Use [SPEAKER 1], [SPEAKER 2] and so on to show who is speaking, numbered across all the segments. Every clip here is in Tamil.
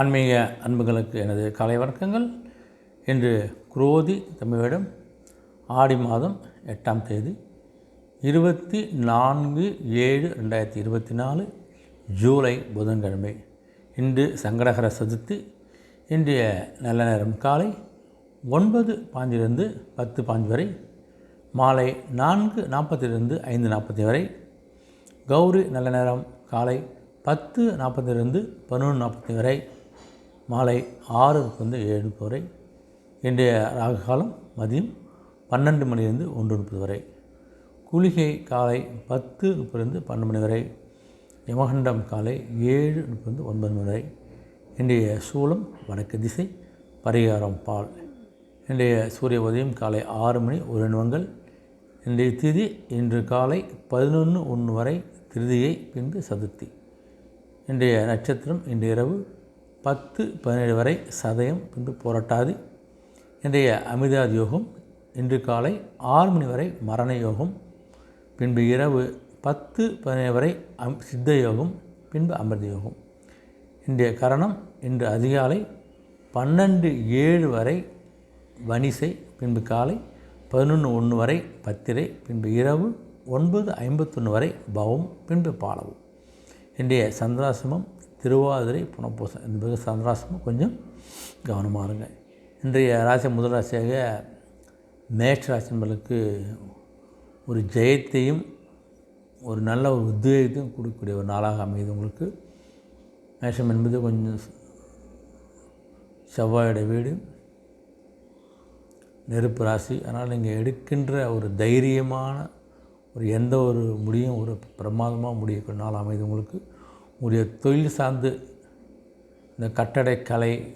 [SPEAKER 1] ஆன்மீக அன்புகளுக்கு எனது காலை வணக்கங்கள். இன்று குரோதி தமிழிடம் ஆடி மாதம் எட்டாம் தேதி இருபத்தி நான்கு ஏழு ரெண்டாயிரத்தி இருபத்தி நாலு ஜூலை புதன்கிழமை. இன்று சங்கடகர சதுர்த்தி இன்றைய நல்ல நேரம் காலை ஒன்பது பாஞ்சிலிருந்து பத்து பாஞ்சு வரை மாலை நான்கு நாற்பத்திலிருந்து ஐந்து நாற்பத்தி வரை கௌரி நல்ல நேரம் காலை பத்து நாற்பத்திலிருந்து பதினொன்று நாற்பத்தி வரை மாலை ஆறு வந்து ஏழு வரை இன்றைய ராகு காலம் மதியம் பன்னெண்டு மணிலிருந்து ஒன்று முப்பது வரை. குளிகை காலை பத்து முப்பதுலேருந்து பன்னெண்டு மணி வரை. யமகண்டம் காலை ஏழு முப்பது ஒன்பது மணி வரை. இன்றைய சூலம் வடக்கு திசை பரிகாரம் பால். இன்றைய சூரிய உதயம் காலை ஆறு மணி ஒரு நிமிடங்கள். இன்றைய திதி இன்று காலை பதினொன்று ஒன்று வரை. திருதியை பின்பு சதுர்த்தி. இன்றைய நட்சத்திரம் இன்று இரவு பத்து பதினேழு வரை சதயம் பின்பு போராட்டாது. இன்றைய அமிதாத் யோகம் இன்று காலை ஆறு மணி வரை மரண யோகம் பின்பு இரவு பத்து பதினேழு வரை அம் சித்த யோகம் பின்பு அமிர்த யோகம். இன்றைய கரணம் இன்று அதிகாலை பன்னெண்டு ஏழு வரை வனிசை பின்பு காலை பதினொன்று ஒன்று வரை பத்திரை பின்பு இரவு ஒன்பது ஐம்பத்தொன்று வரை பவம் பின்பு பாலவும். இன்றைய சந்திராசிரமம் திருவாதிரை புனப்பூசம் என்பது சந்திராசிரமம் கொஞ்சம் கவனமாக இருங்க. இன்றைய ராசி முதல் ராசியாக மேஷ ஒரு ஜெயத்தையும் ஒரு நல்ல ஒரு உத்வேகத்தையும் கொடுக்கக்கூடிய ஒரு நாளாக அமையுது உங்களுக்கு. மேஷம் என்பது கொஞ்சம் செவ்வாயோட வீடு நெருப்பு ராசி. அதனால் நீங்கள் எடுக்கின்ற ஒரு தைரியமான ஒரு எந்த ஒரு முடியும் ஒரு பிரமாதமாக முடியக்கூடிய நாள் அமைது உங்களுக்கு. உடைய தொழில் சார்ந்து இந்த கட்டடக்கலை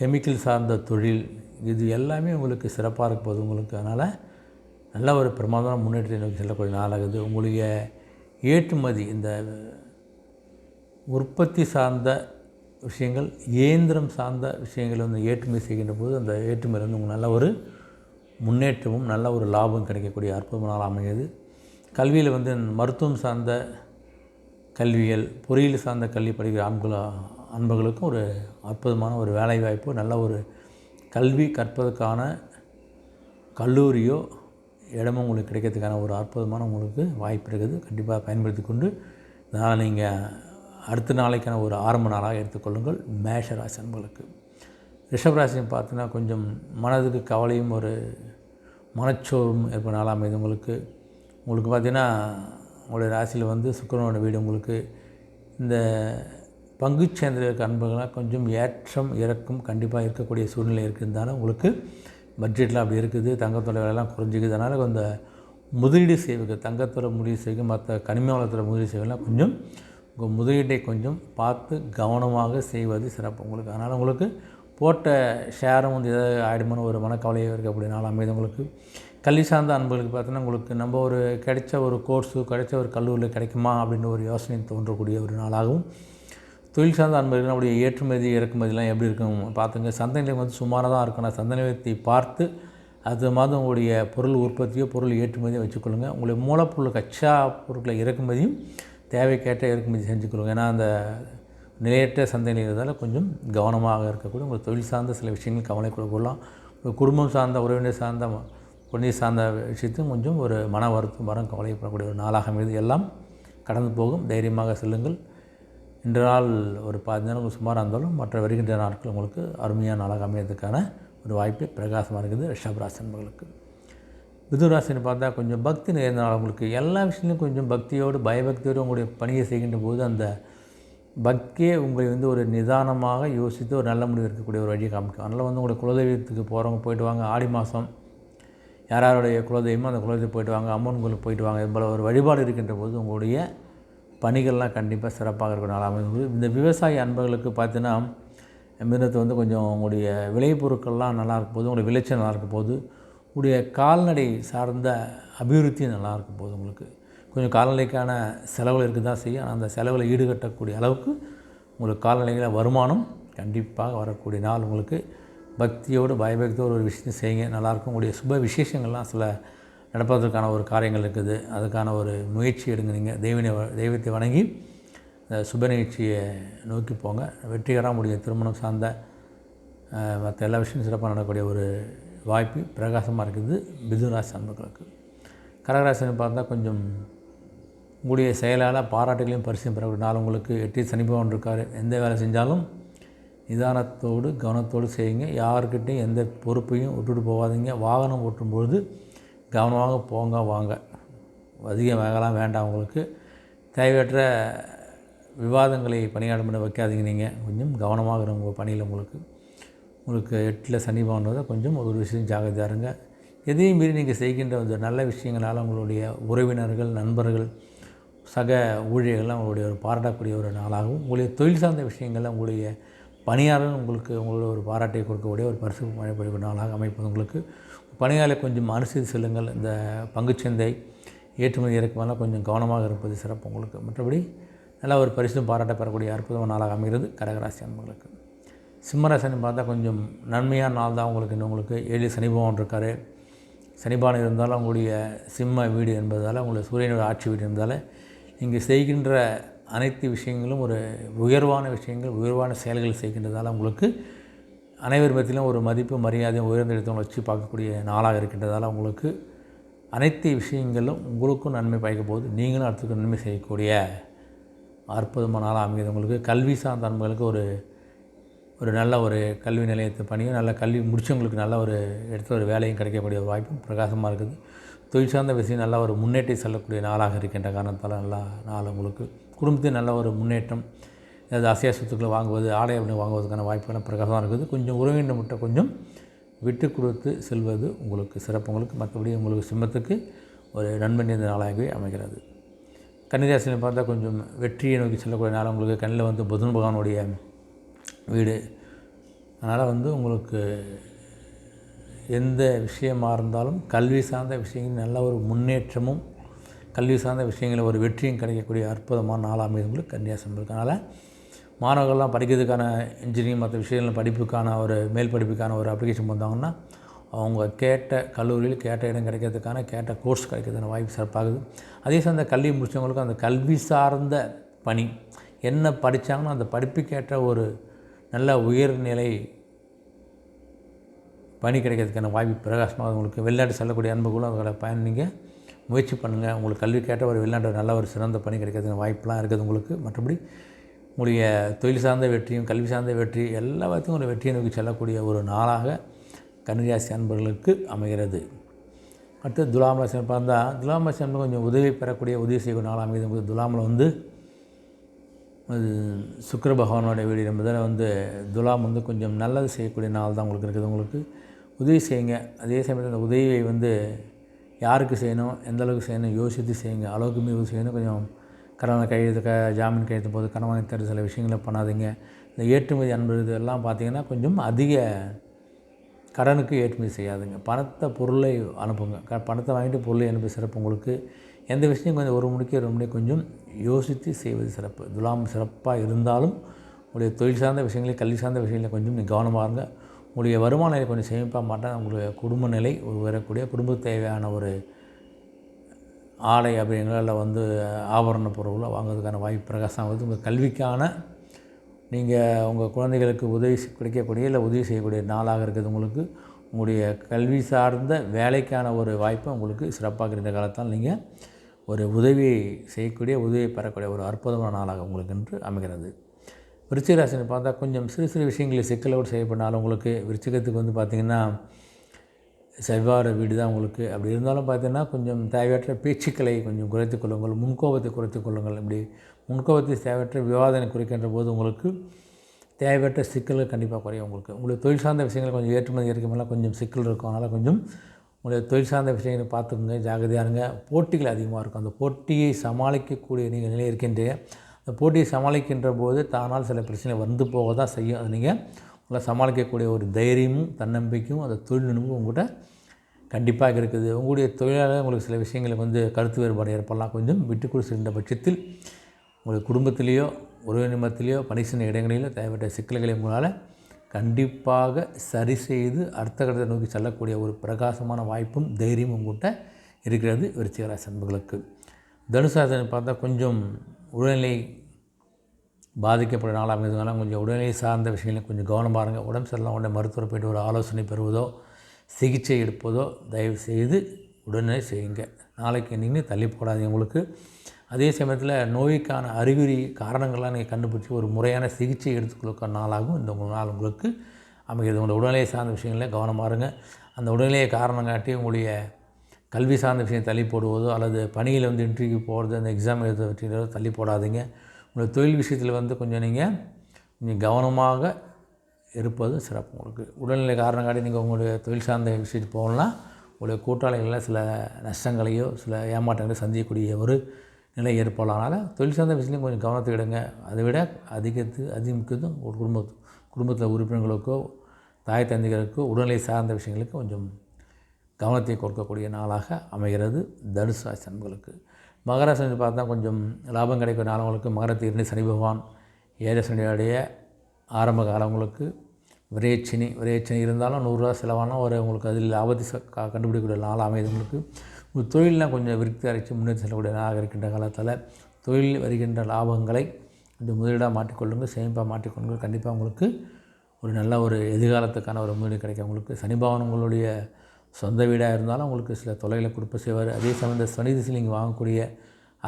[SPEAKER 1] கெமிக்கல் சார்ந்த தொழில் இது எல்லாமே உங்களுக்கு சிறப்பாக இருப்பது உங்களுக்கு. அதனால் நல்ல ஒரு பிரமாதமான முன்னேற்றத்தை நோக்கி செல்லக்கூடிய நாளாகுது உங்களுடைய ஏற்றுமதி இந்த உற்பத்தி சார்ந்த விஷயங்கள் இயந்திரம் சார்ந்த விஷயங்கள் வந்து ஏற்றுமதி செய்கின்ற போது அந்த ஏற்றுமதி வந்து உங்களுக்கு நல்ல ஒரு முன்னேற்றமும் நல்ல ஒரு லாபம் கிடைக்கக்கூடிய அற்புதமான அமையுது. அமைகிறது கல்வியில் வந்து மருத்துவம் சார்ந்த கல்வியல் பொறியியல் சார்ந்த கல்வி படிக்கிற ஆண்கள் அன்பர்களுக்கும் ஒரு அற்புதமான ஒரு வேலைவாய்ப்பு நல்ல ஒரு கல்வி கற்பதற்கான கல்லூரியோ இடமும் உங்களுக்கு கிடைக்கிறதுக்கான ஒரு அற்புதமான உங்களுக்கு வாய்ப்பு இருக்குது. கண்டிப்பாக பயன்படுத்தி கொண்டு இதனால் நீங்கள் அடுத்த நாளைக்கான ஒரு ஆரம்ப நாளாக எடுத்துக்கொள்ளுங்கள் மேஷ ராசி அன்பர்களுக்கு. ரிஷபராசியை பார்த்தீங்கன்னா கொஞ்சம் மனதுக்கு கவலையும் ஒரு மனச்சோர்வும் ஏற்படும் நாளாக அமைது உங்களுக்கு. உங்களுக்கு பார்த்திங்கன்னா உங்களுடைய ராசியில் வந்து சுக்கரனோட வீடு உங்களுக்கு இந்த பங்குச்சந்தையில் அன்புகளாக கொஞ்சம் ஏற்றம் இறக்கம் கண்டிப்பாக இருக்கக்கூடிய சூழ்நிலை இருக்கிறதால உங்களுக்கு பட்ஜெட்டில் அப்படி இருக்குது. தங்கத்தோட விலையெல்லாம் குறைஞ்சிக்குது. அதனால் அந்த முதலீடு செய்வது தங்கத்தோட முதலீடு செய்வது மற்ற கனிம வளத்தோட முதலீடு செய்வதெல்லாம் கொஞ்சம் உங்கள் முதலீட்டை கொஞ்சம் பார்த்து கவனமாக செய்வது சிறப்பு உங்களுக்கு. அதனால் உங்களுக்கு போட்ட ஷேரும் வந்து எதாவது ஆயிடுமோன்னு ஒரு மனக்கவலையாக இருக்கக்கூடிய நாள் அமைதி உங்களுக்கு. கல்வி சார்ந்த அன்புகளுக்கு பார்த்தீங்கன்னா உங்களுக்கு நம்ம ஒரு கிடைச்ச ஒரு கோர்ஸு கிடைச்ச ஒரு கல்லூரியில் கிடைக்குமா அப்படின்னு ஒரு யோசனை தோன்றக்கூடிய ஒரு நாளாகவும் தொழில் சார்ந்த அன்பர்கள் நம்முடைய ஏற்றுமதி இறக்குமதிலாம் எப்படி இருக்கும் பார்த்துங்க. சந்தை நிலையம் வந்து சுமாராக தான் இருக்கணும் சந்தை நிலையத்தை பார்த்து அது மாதிரி உங்களுடைய பொருள் உற்பத்தியோ பொருள் ஏற்றுமதியோ வச்சுக்கொள்ளுங்கள் உங்களுடைய மூலப்பொருள் கச்சா பொருட்களை இறக்குமதியும் தேவைக்கேற்ற இறக்குமதி செஞ்சுக்கொள்ளுங்க. ஏன்னா அந்த நிலையற்ற சந்தை நிலையத்தால் கொஞ்சம் கவனமாக இருக்கக்கூடிய உங்கள் தொழில் சார்ந்த சில விஷயங்கள் கவலை கொள்ளலாம். உங்கள் குடும்பம் சார்ந்த உறவினர் சார்ந்த குழந்தை சார்ந்த விஷயத்தையும் கொஞ்சம் ஒரு மன வருத்தம் வரம் கவலைப்படக்கூடிய ஒரு நாளாக அமைது எல்லாம் கடந்து போகும். தைரியமாக செல்லுங்கள். இன்று நாள் ஒரு பாதி நாள் சுமாராக இருந்தாலும் மற்ற வருகின்ற நாட்கள் உங்களுக்கு அருமையான நாளாக அமையறதுக்கான ஒரு வாய்ப்பு பிரகாசமாக இருக்குது. ரிஷபராசி நண்பர்களுக்கு மிதுராசின்னு பார்த்தா கொஞ்சம் பக்தி நிறைந்த நாள் உங்களுக்கு. எல்லா விஷயத்துலையும் கொஞ்சம் பக்தியோடு பயபக்தியோடு உங்களுடைய பணியை செய்கின்ற போது அந்த பக்தியே உங்களை வந்து ஒரு நிதானமாக யோசித்து ஒரு நல்ல முடிவு இருக்கக்கூடிய ஒரு வழியை காமிக்கும். அதனால் வந்து உங்களுடைய குலதெய்வத்துக்கு போகிறவங்க போயிட்டு வாங்க. ஆடி மாதம் யார் யாருடைய குலதெய்வமோ அந்த குலதெய்வம் போயிட்டு வாங்க அம்மன் கோயிலுக்கு போயிட்டு வாங்க இது போல் ஒரு வழிபாடு இருக்கின்ற போது உங்களுடைய பணிகள்லாம் கண்டிப்பாக சிறப்பாக இருக்கணும் அமைந்து இந்த விவசாய அன்பர்களுக்கு பார்த்தீங்கன்னா மிருகத்தை வந்து கொஞ்சம் உங்களுடைய விளைபொருட்கள்லாம் நல்லா இருக்கும் போது உங்களுடைய விளைச்சல் நல்லா இருக்கும் போது உங்களுடைய கால்நடை சார்ந்த அபிவிருத்தி நல்லா இருக்கும் போது உங்களுக்கு கொஞ்சம் கால்நடைக்கான செலவுகள் இருக்க தான் செய்யும். ஆனால் அந்த செலவில் ஈடுகட்டக்கூடிய அளவுக்கு உங்களுக்கு கால்நடைகள வருமானம் கண்டிப்பாக வரக்கூடிய நாள் உங்களுக்கு பக்தியோடு பயபக்தியோடு ஒரு விஷயத்தை செய்யுங்க. நல்லாயிருக்கும். உங்களுடைய சுப விசேஷங்கள்லாம் சில நடப்பதற்கான ஒரு காரியங்கள் இருக்குது. அதுக்கான ஒரு முயற்சி எடுங்க நீங்கள் தெய்வனை தெய்வத்தை வணங்கி இந்த சுப நிகழ்ச்சியை நோக்கி போங்க. வெற்றிகரமாக உடைய திருமணம் சார்ந்த மற்ற எல்லா விஷயமும் சிறப்பாக நடக்கக்கூடிய ஒரு வாய்ப்பு பிரகாசமாக இருக்குது. மிதுராசி அன்புகளுக்கு கடகராசின்னு பார்த்தா கொஞ்சம் உங்களுடைய செயலால் பாராட்டுகளையும் பரிசையும் பெறக்கூடிய நாள் உங்களுக்கு. எட்டி சனிபவன் இருக்கார். எந்த வேலை செஞ்சாலும் நிதானத்தோடு கவனத்தோடு செய்யுங்க. யாருக்கிட்டையும் எந்த பொறுப்பையும் விட்டுட்டு போகாதீங்க. வாகனம் ஓட்டும்பொழுது கவனமாக போங்க வாங்க. அதிக வேகலாம் வேண்டாம் உங்களுக்கு. தேவையற்ற விவாதங்களை பணியாடம் பண்ண வைக்காதீங்க நீங்கள் கொஞ்சம் கவனமாக இருங்க உங்கள் பணியில் உங்களுக்கு. உங்களுக்கு எட்டில் சனி பவன்றதை கொஞ்சம் ஒரு விஷயம் ஜாகிரதையாக இருங்க. எதையும் மீறி நீங்கள் செய்கின்ற அந்த நல்ல விஷயங்களால் உங்களுடைய உறவினர்கள் நண்பர்கள் சக ஊழியர்கள்லாம் உங்களுடைய ஒரு பாராட்டக்கூடிய ஒரு நாளாகவும் உங்களுடைய தொழில் சார்ந்த விஷயங்கள்லாம் உங்களுடைய பணியாளர் உங்களுக்கு உங்களோட ஒரு பாராட்டை கொடுக்கக்கூடிய ஒரு பரிசு மழைப்படக்கூடிய நாளாக அமைப்பது உங்களுக்கு. பணியாளை கொஞ்சம் அனுசரித்து செல்லுங்கள். இந்த பங்குச்சந்தை ஏற்றுமதி இறக்குமெல்லாம் கொஞ்சம் கவனமாக இருப்பது சிறப்பு உங்களுக்கு. மற்றபடி நல்ல ஒரு பரிசும் பாராட்ட பெறக்கூடிய அற்புதமான நாளாக அமைகிறது கடகராசி அன்பர்களுக்கு. சிம்மராசனி பார்த்தா கொஞ்சம் நன்மையான நாள் தான் உங்களுக்கு. இன்னும் உங்களுக்கு ஏழு சனிபவன் இருக்கார். சனிபானம் இருந்தாலும் உங்களுடைய சிம்ம வீடு என்பதால் உங்களுடைய சூரியனுடைய ஆட்சி வீடு என்பதால் நீங்கள் செய்கின்ற அனைத்து விஷயங்களும் ஒரு உயர்வான விஷயங்கள் உயர்வான செயல்கள் செய்கின்றதால் உங்களுக்கு அனைவர் மத்தியிலும் ஒரு மதிப்பு மரியாதையும் உயர்ந்த இடத்துல வச்சு பார்க்கக்கூடிய நாளாக இருக்கின்றதால் உங்களுக்கு அனைத்து விஷயங்களும் உங்களுக்கும் நன்மை பயக்க போது நீங்களும் அடுத்ததுக்கு நன்மை செய்யக்கூடிய அற்புதமான நாளாக அமைகிறது உங்களுக்கு கல்வி சார்ந்த அன்பர்களுக்கு ஒரு ஒரு நல்ல ஒரு கல்வி நிலையத்தை பணியும் நல்ல கல்வி முடிச்சவங்களுக்கு நல்ல ஒரு எடுத்த ஒரு வேலையும் கிடைக்கக்கூடிய ஒரு வாய்ப்பும் பிரகாசமாக இருக்குது. தொழில் சார்ந்த விஷயம் நல்ல ஒரு முன்னேற்றி செல்லக்கூடிய நாளாக இருக்கின்ற காரணத்தால் நல்லா நாள் உங்களுக்கு. குடும்பத்தில் நல்ல ஒரு முன்னேற்றம் ஏதாவது அசையா சொத்துக்களை வாங்குவது ஆடை அப்படின்னு வாங்குவதற்கான வாய்ப்புகள் பிரகாசமாக இருக்குது. கொஞ்சம் உறவினர் மட்டும் கொஞ்சம் விட்டு கொடுத்து செல்வது உங்களுக்கு சிறப்பு. உங்களுக்கு மற்றபடி உங்களுக்கு சிம்மத்துக்கு ஒரு நண்பன் இந்த நாளாகவே அமைகிறது. கன்னிராசியில் பார்த்தா கொஞ்சம் வெற்றியை நோக்கி செல்லக்கூடிய நாள். உங்களுக்கு கண்ணில் வந்து புதன் பகவானுடைய வீடு. அதனால் வந்து உங்களுக்கு எந்த விஷயமாக இருந்தாலும் கல்வி சார்ந்த விஷயங்கள் நல்ல ஒரு முன்னேற்றமும் கல்வி சார்ந்த விஷயங்களில் ஒரு வெற்றியும் கிடைக்கக்கூடிய அற்புதமான நாளாக அமைதுங்களுக்கு கன்னியாசம் இருக்கு அதனால் மாணவர்கள்லாம் படிக்கிறதுக்கான இன்ஜினியரிங் மற்ற விஷயங்கள் படிப்புக்கான ஒரு மேல் படிப்புக்கான ஒரு அப்ளிகேஷன் வந்தாங்கன்னா அவங்க கேட்ட கல்லூரியில் கேட்ட இடம் கிடைக்கிறதுக்கான கேட்ட கோர்ஸ் கிடைக்கிறதுக்கான வாய்ப்பு சிறப்பாகுது. அதே சார்ந்த கல்வி முடித்தவங்களுக்கும் அந்த கல்வி சார்ந்த பணி என்ன படித்தாங்கன்னா அந்த படிப்புக்கேற்ற ஒரு நல்ல உயர்நிலை பணி கிடைக்கிறதுக்கான வாய்ப்பு பிரகாசமாக உங்களுக்கு வெளிநாட்டு செல்லக்கூடிய அன்புகளும் அதோட பயன் நீங்கள் முயற்சி பண்ணுங்கள் உங்களுக்கு கல்வி கேட்ட ஒரு வெளிநாட்டு நல்ல ஒரு சிறந்த பணி கிடைக்கிறதுக்கான வாய்ப்பெலாம் இருக்குது உங்களுக்கு. மற்றபடி உங்களுடைய தொழில் சார்ந்த வெற்றியும் கல்வி சார்ந்த வெற்றி எல்லாத்தையும் ஒரு வெற்றியை நோக்கி செல்லக்கூடிய ஒரு நாளாக கன்னிராசி அன்பர்களுக்கு அமைகிறது. அடுத்து துலாம் ராசி பார்த்தா துலாம் ராசி அன்பு கொஞ்சம் உதவி பெறக்கூடிய உதவி செய்யக்கூடிய நாளாக அமைகிறது. துலாமில் வந்து அது சுக்கிர பகவானோட வீடு. என்பதில் வந்து துலாம் வந்து கொஞ்சம் நல்லது செய்யக்கூடிய நாள் தான் உங்களுக்கு இருக்குது. உங்களுக்கு உதவி செய்யுங்க. அதே சமயத்தில் அந்த உதவியை வந்து யாருக்கு செய்யணும் எந்த அளவுக்கு செய்யணும் யோசித்து செய்யுங்க. அளவுக்கு மீறி செய்யணும். கொஞ்சம் கடனை கையெழுத்து க ஜாமீன் கையெழுத்து போது கணவனை தர சில விஷயங்களை பண்ணாதீங்க. இந்த ஏற்றுமதி அன்பு இதெல்லாம் பார்த்தீங்கன்னா கொஞ்சம் அதிக கடனுக்கு ஏற்றுமதி செய்யாதுங்க. பணத்தை பொருளை அனுப்புங்க. க பணத்தை வாங்கிட்டு பொருளை அனுப்பி சிறப்பு உங்களுக்கு. எந்த விஷயம் கொஞ்சம் ஒரு மணிக்கு ஒரு மணிக்கு கொஞ்சம் யோசித்து செய்வது சிறப்பு. துலாம் சிறப்பாக இருந்தாலும் உங்களுடைய தொழில் சார்ந்த விஷயங்களையும் கல்வி சார்ந்த விஷயங்களை கொஞ்சம் நீங்கள் கவனமாக இருங்க. உங்களுடைய வருமான கொஞ்சம் சேமிப்பாக மாட்டேன் உங்களுடைய குடும்ப நிலை ஒரு வரக்கூடிய குடும்ப தேவையான ஒரு ஆடை அப்படிங்கிறத வந்து ஆபரண பொருளை வாங்குறதுக்கான வாய்ப்பு பிரகாசம் உங்கள் கல்விக்கான நீங்கள் உங்கள் குழந்தைகளுக்கு உதவி கிடைக்கக்கூடிய இல்லை உதவி செய்யக்கூடிய நாளாக இருக்கிறது உங்களுக்கு. உங்களுடைய கல்வி சார்ந்த வேலைக்கான ஒரு வாய்ப்பை உங்களுக்கு சிறப்பாக இருந்த காலத்தால் நீங்கள் ஒரு உதவி செய்யக்கூடிய உதவியை பெறக்கூடிய ஒரு அற்புதமான நாளாக உங்களுக்கு என்று அமைகிறது. விருச்சிகராசினை பார்த்தா கொஞ்சம் சிறு சிறு விஷயங்களில் சிக்கலோடு செய்யப்பட்டாலும் உங்களுக்கு விருச்சிகத்துக்கு வந்து பார்த்திங்கன்னா செவ்வாறு வீடு தான் உங்களுக்கு. அப்படி இருந்தாலும் பார்த்தீங்கன்னா கொஞ்சம் தேவையற்ற பேச்சுக்களை கொஞ்சம் குறைத்து கொள்ளுங்கள். முன்கோபத்தை குறைத்து கொள்ளுங்கள். இப்படி முன்கோபத்தை தேவையற்ற விவாதனை குறைக்கின்ற போது உங்களுக்கு தேவையற்ற சிக்கல்கள் கண்டிப்பாக குறையும் உங்களுக்கு. உங்களுடைய தொழில் சார்ந்த விஷயங்கள் கொஞ்சம் ஏற்றுமதி இறக்குமெல்லாம் கொஞ்சம் சிக்கல் இருக்கும். அதனால் கொஞ்சம் உங்களுடைய தொழில் சார்ந்த விஷயங்களை பார்த்துக்கோங்க. ஜாகிரதையாக இருங்க. போட்டிகள் அதிகமாக இருக்கும். அந்த போட்டியை சமாளிக்கக்கூடிய நீங்கள் நிலை இருக்கின்றீங்க. இந்த போட்டியை சமாளிக்கின்ற போது தானால் சில பிரச்சனை வந்து போக தான் செய்யும். அது நீங்கள் உங்களை சமாளிக்கக்கூடிய ஒரு தைரியமும் தன்னம்பிக்கையும் அந்த தொழில்நுட்பமும் உங்கள்கிட்ட கண்டிப்பாக இருக்குது. உங்களுடைய தொழிலாளர் உங்களுக்கு சில விஷயங்களுக்கு வந்து கருத்து வேறுபாடு ஏற்படலாம். கொஞ்சம் விட்டு கொடுத்துருந்த பட்சத்தில் உங்கள் குடும்பத்திலேயோ உறவினர் பணி செய்யும் இடங்களிலோ தேவைப்பட்ட சிக்கல்களை உங்களால் கண்டிப்பாக சரி செய்து அடுத்த கட்டத்தை நோக்கி செல்லக்கூடிய ஒரு பிரகாசமான வாய்ப்பும் தைரியமும் உங்கள்கிட்ட இருக்கிறது. விருச்சிகராசி அன்புகளுக்கு. தனுசாசனை பார்த்தா கொஞ்சம் உடல்நிலை பாதிக்கப்படுற நாளாக அமைந்ததுனால கொஞ்சம் உடல்நிலை சார்ந்த விஷயங்களில் கொஞ்சம் கவனமாக இருங்க உடம்பு சரியில்லாம் உடனே மருத்துவரை போய்ட்டு ஒரு ஆலோசனை பெறுவதோ சிகிச்சை எடுப்பதோ தயவு செய்து உடனே செய்யுங்க. நாளைக்கு நீங்கள் தள்ளி போடாதீங்க உங்களுக்கு. அதே சமயத்தில் நோய்க்கான அறிகுறி காரணங்கள்லாம் நீங்கள் கண்டுபிடிச்சி ஒரு முறையான சிகிச்சை எடுத்துக்கொள்ள நாளாகும் இந்த உங்கள் நாள் உங்களுக்கு அமைகிறது. உங்களோட உடல்நிலை சார்ந்த விஷயங்களில் கவனமாக இருங்க அந்த உடல்நிலையை காரணம் காட்டி உங்களுடைய கல்வி சார்ந்த விஷயம் தள்ளி போடுவதோ அல்லது பணியில் வந்து இன்டர்வியூ போகிறது அந்த எக்ஸாம் எழுத தள்ளி போடாதீங்க. உங்களுடைய தொழில் விஷயத்தில் வந்து கொஞ்சம் நீங்கள் கொஞ்சம் கவனமாக இருப்பது சிறப்பு. உங்களுக்கு உடல்நிலை காரணங்காட்டி நீங்கள் உங்களுடைய தொழில் சார்ந்த விஷயத்துக்கு போகலாம் உங்களுடைய கூட்டாளிகளில் சில நஷ்டங்களையோ சில ஏமாற்றங்களையோ சந்திக்கக்கூடிய ஒரு நிலை ஏற்படலாம். தொழில் சார்ந்த விஷயத்தையும் கொஞ்சம் கவனத்தை எடுங்க. அதை விட அதிகத்து அதிகமுக்கியதும் ஒரு குடும்ப குடும்பத்தில் உறுப்பினர்களுக்கோ தாய் தந்தைகளுக்கோ உடல்நிலை சார்ந்த விஷயங்களுக்கு கொஞ்சம் கவனத்தை கொடுக்கக்கூடிய நாளாக அமைகிறது தனுசு ராசி அன்பர்களுக்கு மகர சனி பார்த்தா கொஞ்சம் லாபம் கிடைக்கிற நாளவங்களுக்கு. மகரத்தை சனி பகவான் ஏழை சனியுடைய ஆரம்ப காலங்களுக்கு விரையச்சினி விரையச்சினி இருந்தாலும் நூறுரூவா செலவானால் ஒரு உங்களுக்கு அதில் லாபத்தை கண்டுபிடிக்கக்கூடிய நாள் அமையுது உங்களுக்கு. உங்கள் தொழிலெலாம் கொஞ்சம் விருத்தி அரைச்சி முன்னேற்றி செல்லக்கூடிய நாளாக இருக்கின்ற காலத்தில் தொழில் வருகின்ற லாபங்களை கொஞ்சம் முதலீடாக மாற்றிக்கொள்ளுங்கள் சேமிப்பாக மாற்றிக்கொள்ளுங்கள். கண்டிப்பாக உங்களுக்கு ஒரு நல்ல ஒரு எதிர்காலத்துக்கான ஒரு முதலீடு கிடைக்கும். உங்களுக்கு சனிபவன் உங்களுடைய சொந்த வீடாக இருந்தாலும் அவங்களுக்கு சில தொலைகளை கொடுப்ப செய்வார். அதே சமயம் இந்த சனி திசையில் நீங்கள் வாங்கக்கூடிய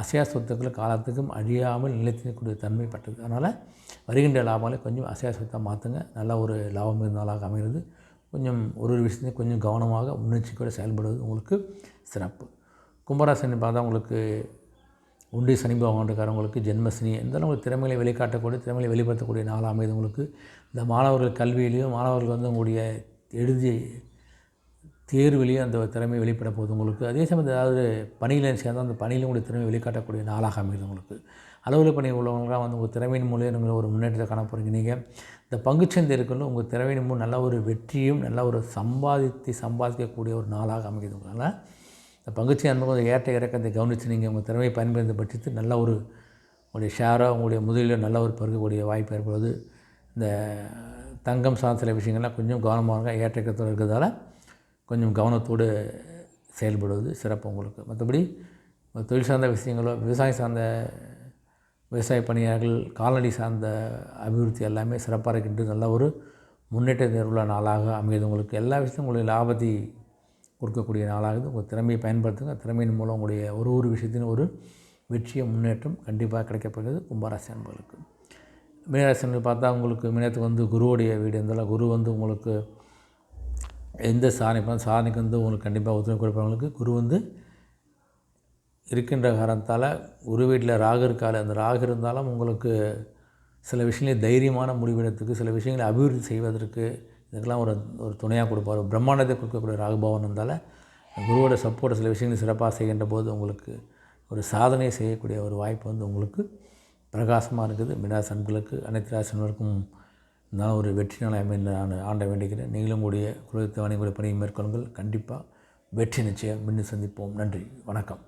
[SPEAKER 1] அசையா சொத்துக்கள் காலத்துக்கும் அழியாமல் நிலைத்திருக்கக்கூடிய தன்மை பட்டது. அதனால் வருகின்ற லாபங்களை கொஞ்சம் அசையா சொத்தாக மாற்றுங்க நல்ல ஒரு லாபம் இருந்தாலாக அமைகிறது. கொஞ்சம் ஒரு ஒரு விஷயத்தையும் கொஞ்சம் கவனமாக முன்னெச்சரிக்கையோடு செயல்படுவது உங்களுக்கு சிறப்பு. கும்பராசனி பார்த்தா உங்களுக்கு உண்டி சனி பகவான்காரங்களுக்கு ஜென்மசனி இருந்தாலும் உங்களுக்கு திறமைகளை வெளிக்காட்டக்கூடிய திறமைகளை வெளிப்படுத்தக்கூடிய நாள் அமைது உங்களுக்கு. இந்த மாணவர்கள் கல்வியிலையும் மாணவர்கள் வந்து உங்களுடைய எழுதி தேர்விலையும் அந்த திறமை வெளிப்பட போகுது உங்களுக்கு. அதே சமயம் ஏதாவது பணியில் சேர்ந்தால் அந்த பணியிலும் உங்களுடைய திறமை வெளிக்காட்டக்கூடிய நாளாக அமைது உங்களுக்கு. அலுவலக பணி உள்ளவங்களாம் வந்து உங்கள் திறமையின் மூலியம் நீங்கள் ஒரு முன்னேற்றத்தை காண போகிறீங்க நீங்கள் இந்த பங்குச்சந்தை இருக்கணும் உங்கள் திறமையின் மூலம் நல்ல ஒரு வெற்றியும் நல்ல ஒரு சம்பாதித்து சம்பாதிக்கக்கூடிய ஒரு நாளாக அமைகிறது உங்களால் இந்த பங்குச்சந்தை அன்பு ஏற்ற இறக்கத்தை கவனித்து நீங்கள் உங்கள் திறமையை பயன்படுத்த பட்சத்து நல்ல ஒரு உங்களுடைய ஷேரோ உங்களுடைய முதலியோ நல்ல ஒரு பருக்கக்கூடிய வாய்ப்பு ஏற்படுவது இந்த தங்கம் சார்ந்த சில விஷயங்கள்லாம் கொஞ்சம் கவனமாக ஏற்ற இறக்கத்தில் இருக்கிறதால கொஞ்சம் கவனத்தோடு செயல்படுவது சிறப்பு உங்களுக்கு. மற்றபடி தொழில் சார்ந்த விஷயங்களோ விவசாயம் சார்ந்த விவசாய பணியாளர்கள் கால்நடை சார்ந்த அபிவிருத்தி எல்லாமே சிறப்பாக இருக்கின்றது நல்ல ஒரு முன்னேற்ற நேர்வுள்ள நாளாக அமையுது. உங்களுக்கு எல்லா விஷயத்தையும் உங்களுடைய லாபத்தை கொடுக்கக்கூடிய நாளாகுது. உங்கள் திறமையை பயன்படுத்துங்க. திறமையின் மூலம் உங்களுடைய ஒரு ஒரு விஷயத்தின் ஒரு வெற்றிய முன்னேற்றம் கண்டிப்பாக கிடைக்கப்படுகிறது கும்பராசி அன்பர்களுக்கு. மீனராசி பார்த்தா உங்களுக்கு மீனத்துக்கு வந்து குருவுடைய வீடு இருந்தாலும் குரு வந்து உங்களுக்கு எந்த சாதனை பண்ண சாதனைக்கு வந்து உங்களுக்கு கண்டிப்பாக ஒத்துழைப்பு கொடுப்பவங்களுக்கு குரு வந்து இருக்கின்ற காரணத்தால் குரு வீட்டில் ராகு இருக்கால அந்த ராகு இருந்தாலும் உங்களுக்கு சில விஷயங்களை தைரியமான முடிவெடுத்துக்கு சில விஷயங்களை அபிவிருத்தி செய்வதற்கு இதுக்கெல்லாம் ஒரு ஒரு துணையாக கொடுப்பார். பிரம்மாண்டத்தை கொடுக்கக்கூடிய ராகுபவன் இருந்தால் குருவோட சப்போர்ட் சில விஷயங்களை சிறப்பாக செய்கின்ற போது உங்களுக்கு ஒரு சாதனை செய்யக்கூடிய ஒரு வாய்ப்பு வந்து உங்களுக்கு பிரகாசமாக இருக்குது. மினாசன்களுக்கு அனைத்து ராசினருக்கும் நான் ஒரு வெற்றி நாளை அமைந்து நான் ஆண்ட வேண்டுகிறேன். நீங்களும் கூடிய குலத்தை வணிக பணியை மேற்கொள்ளுங்கள். கண்டிப்பாக வெற்றி நிச்சயம். மீண்டும் சந்திப்போம். நன்றி. வணக்கம்.